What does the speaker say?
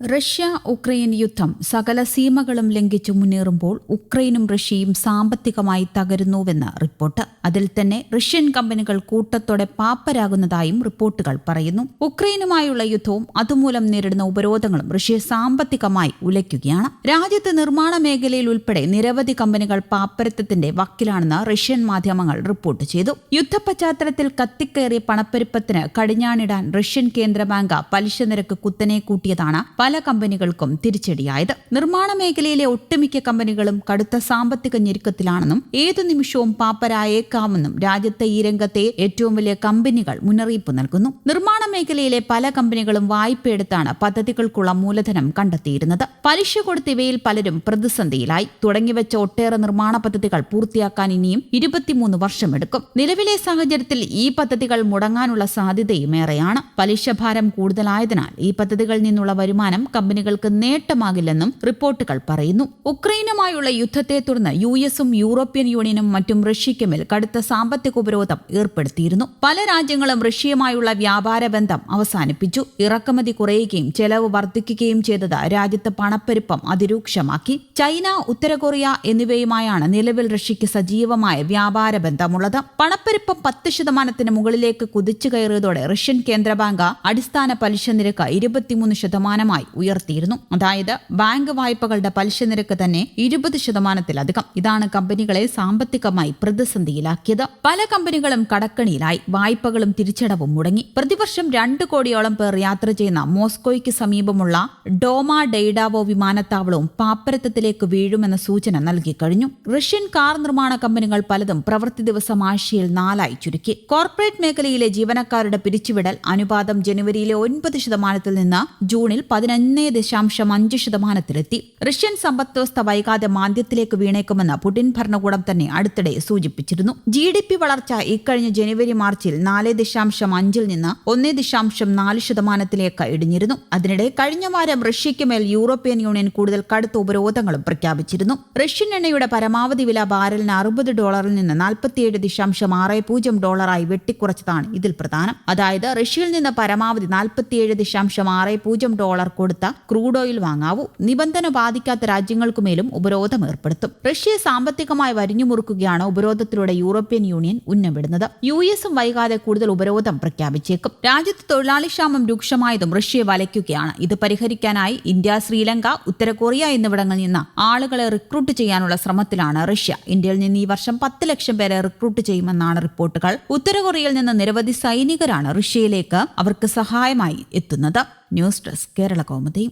Russia Ukraine യുദ്ധം സകല സീമകളും ലംഘിച്ചു മുന്നേറുമ്പോൾ ഉക്രൈനും റഷ്യയും സാമ്പത്തികമായി തകരുന്നുവെന്ന് റിപ്പോർട്ട്. അതിൽ തന്നെ റഷ്യൻ കമ്പനികൾ കൂട്ടത്തോടെ പാപ്പരാകുന്നതായും റിപ്പോർട്ടുകൾ പറയുന്നു. ഉക്രൈനുമായുള്ള യുദ്ധവും അതുമൂലം നേരിടുന്ന ഉപരോധങ്ങളും റഷ്യ സാമ്പത്തികമായി ഉലയ്ക്കുകയാണ്. രാജ്യത്ത് നിർമ്മാണ മേഖലയിൽ ഉൾപ്പെടെ നിരവധി കമ്പനികൾ പാപ്പരത്വത്തിന്റെ വക്കിലാണെന്ന് റഷ്യൻ മാധ്യമങ്ങൾ റിപ്പോർട്ട് ചെയ്തു. യുദ്ധ പശ്ചാത്തലത്തിൽ കത്തിക്കയറിയ പണപ്പെരുപ്പത്തിന് കടിഞ്ഞാണിടാൻ റഷ്യൻ കേന്ദ്ര ബാങ്ക് പലിശ നിരക്ക് കുത്തനെ കൂട്ടിയതാണ്. പല കമ്പനികൾക്കും തിരിച്ചടിയായത്. നിർമ്മാണ മേഖലയിലെ ഒട്ടുമിക്ക കമ്പനികളും കടുത്ത സാമ്പത്തിക ഞെരുക്കത്തിലാണെന്നും ഏതു നിമിഷവും പാപ്പരായേക്കാമെന്നും രാജ്യത്തെ ഈ രംഗത്തെ ഏറ്റവും വലിയ കമ്പനികൾ മുന്നറിയിപ്പ് നൽകുന്നു. നിർമ്മാണ മേഖലയിലെ പല കമ്പനികളും വായ്പയെടുത്താണ് പദ്ധതികൾക്കുള്ള മൂലധനം കണ്ടെത്തിയിരുന്നത്. പലിശ കൊടുത്ത് ഇവയിൽ പലരും പ്രതിസന്ധിയിലായി. തുടങ്ങിവെച്ച ഒട്ടേറെ നിർമ്മാണ പദ്ധതികൾ പൂർത്തിയാക്കാൻ ഇനിയും ഇരുപത്തിമൂന്ന് വർഷമെടുക്കും നിലവിലെ സാഹചര്യത്തിൽ ഈ പദ്ധതികൾ മുടങ്ങാനുള്ള സാധ്യതയും ഏറെയാണ് പലിശഭാരം കൂടുതലായതിനാൽ ഈ പദ്ധതികളിൽ നിന്നുള്ള വരുമാനം കമ്പനികൾക്ക് നേട്ടമാകില്ലെന്നും റിപ്പോർട്ടുകൾ പറയുന്നു. ഉക്രൈനുമായുള്ള യുദ്ധത്തെ തുടർന്ന് യു എസും യൂറോപ്യൻ യൂണിയനും മറ്റും റഷ്യയ്ക്കുമേൽ കടുത്ത സാമ്പത്തിക ഉപരോധം ഏർപ്പെടുത്തിയിരുന്നു. പല രാജ്യങ്ങളും റഷ്യയുമായുള്ള വ്യാപാര ബന്ധം അവസാനിപ്പിച്ചു. ഇറക്കുമതി കുറയുകയും ചെലവ് വർദ്ധിക്കുകയും ചെയ്തത് രാജ്യത്ത് പണപ്പെരുപ്പം അതിരൂക്ഷമാക്കി. ചൈന ഉത്തര കൊറിയ എന്നിവയുമായാണ് നിലവിൽ റഷ്യയ്ക്ക് സജീവമായ വ്യാപാര ബന്ധമുള്ളത്. പണപ്പെരുപ്പം പത്ത് ശതമാനത്തിന് മുകളിലേക്ക് കുതിച്ചു കയറിയതോടെ റഷ്യൻ കേന്ദ്ര ബാങ്ക് അടിസ്ഥാന പലിശ നിരക്ക് ഇരുപത്തിമൂന്ന് ശതമാനമായി. ഉയർത്തിയിരുന്നു. അതായത് ബാങ്ക് വായ്പകളുടെ പലിശ നിരക്ക് തന്നെ ഇരുപത് ശതമാനത്തിലധികം. ഇതാണ് കമ്പനികളെ സാമ്പത്തികമായി പ്രതിസന്ധിയിലാക്കിയത്. പല കമ്പനികളും കടക്കണിയിലായി. വായ്പകളും തിരിച്ചടവും മുടങ്ങി. പ്രതിവർഷം രണ്ട് കോടിയോളം പേർ യാത്ര ചെയ്യുന്ന മോസ്കോയ്ക്ക് സമീപമുള്ള ഡോമ ഡെയ്ഡാവോ വിമാനത്താവളവും പാപ്പരത്തത്തിലേക്ക് വീഴുമെന്ന സൂചന നൽകിക്കഴിഞ്ഞു റഷ്യൻ കാർ നിർമ്മാണ കമ്പനികൾ പലതും പ്രവൃത്തി ദിവസം ആഴ്ചയിൽ നാലായി ചുരുക്കി. കോർപ്പറേറ്റ് മേഖലയിലെ ജീവനക്കാരുടെ പിരിച്ചുവിടൽ അനുപാതം ജനുവരിയിലെ ഒൻപത് ശതമാനത്തിൽ നിന്ന് ജൂണിൽ പതിനൊന്ന് ദശാംശം അഞ്ച് ശതമാനത്തിലെത്തി. റഷ്യൻ സമ്പദ്വ്യവസ്ഥ വൈകാതെ മാന്ദ്യത്തിലേക്ക് വീണേക്കുമെന്ന് പുടിൻ ഭരണകൂടം തന്നെ അടുത്തിടെ സൂചിപ്പിച്ചിരുന്നു. ജി ഡി പി വളർച്ച ഇക്കഴിഞ്ഞ ജനുവരി മാർച്ചിൽ നാല് ദശാംശം അഞ്ചിൽ നിന്ന് ഒന്നേ ദശാംശം നാല് ശതമാനത്തിലേക്ക് ഇടിഞ്ഞിരുന്നു. അതിനിടെ കഴിഞ്ഞ വാരം റഷ്യയ്ക്ക് മേൽ യൂറോപ്യൻ യൂണിയൻ കൂടുതൽ കടുത്ത ഉപരോധങ്ങളും പ്രഖ്യാപിച്ചിരുന്നു. റഷ്യൻ എണ്ണയുടെ പരമാവധി വില ബാരലിന് അറുപത് ഡോളറിൽ നിന്ന് നാൽപ്പത്തിയേഴ് ദശാംശം ആറ് പൂജ്യം ഡോളറായി വെട്ടിക്കുറച്ചതാണ് ഇതിൽ പ്രധാനം. അതായത് റഷ്യയിൽ നിന്ന് പരമാവധി നാൽപ്പത്തിയേഴ് ദശാംശം ആറ് പൂജ്യം ഡോളർ കൊടുത്ത ക്രൂഡ് ഓയിൽ വാങ്ങാവൂ. നിബന്ധന ബാധിക്കാത്ത രാജ്യങ്ങൾക്കുമേലും ഉപരോധം ഏർപ്പെടുത്തും. റഷ്യയെ സാമ്പത്തികമായി വരിഞ്ഞുമുറുക്കുകയാണ് ഉപരോധത്തിലൂടെ യൂറോപ്യൻ യൂണിയൻ ഉന്നമിടുന്നത്. യു എസും വൈകാതെ കൂടുതൽ ഉപരോധം പ്രഖ്യാപിച്ചേക്കും. രാജ്യത്ത് തൊഴിലാളി ക്ഷാമം രൂക്ഷമായതും റഷ്യയെ വലയ്ക്കുകയാണ്. ഇത് പരിഹരിക്കാനായി ഇന്ത്യ ശ്രീലങ്ക ഉത്തര കൊറിയ എന്നിവിടങ്ങളിൽ നിന്ന് ആളുകളെ റിക്രൂട്ട് ചെയ്യാനുള്ള ശ്രമത്തിലാണ് റഷ്യ. ഇന്ത്യയിൽ നിന്ന് ഈ വർഷം പത്ത് ലക്ഷം പേരെ റിക്രൂട്ട് ചെയ്യുമെന്നാണ് റിപ്പോർട്ടുകൾ. ഉത്തര കൊറിയയിൽ നിന്ന് നിരവധി സൈനികരാണ് റഷ്യയിലേക്ക് അവർക്ക് സഹായമായി എത്തുന്നത്. News desk Kerala Kaumudi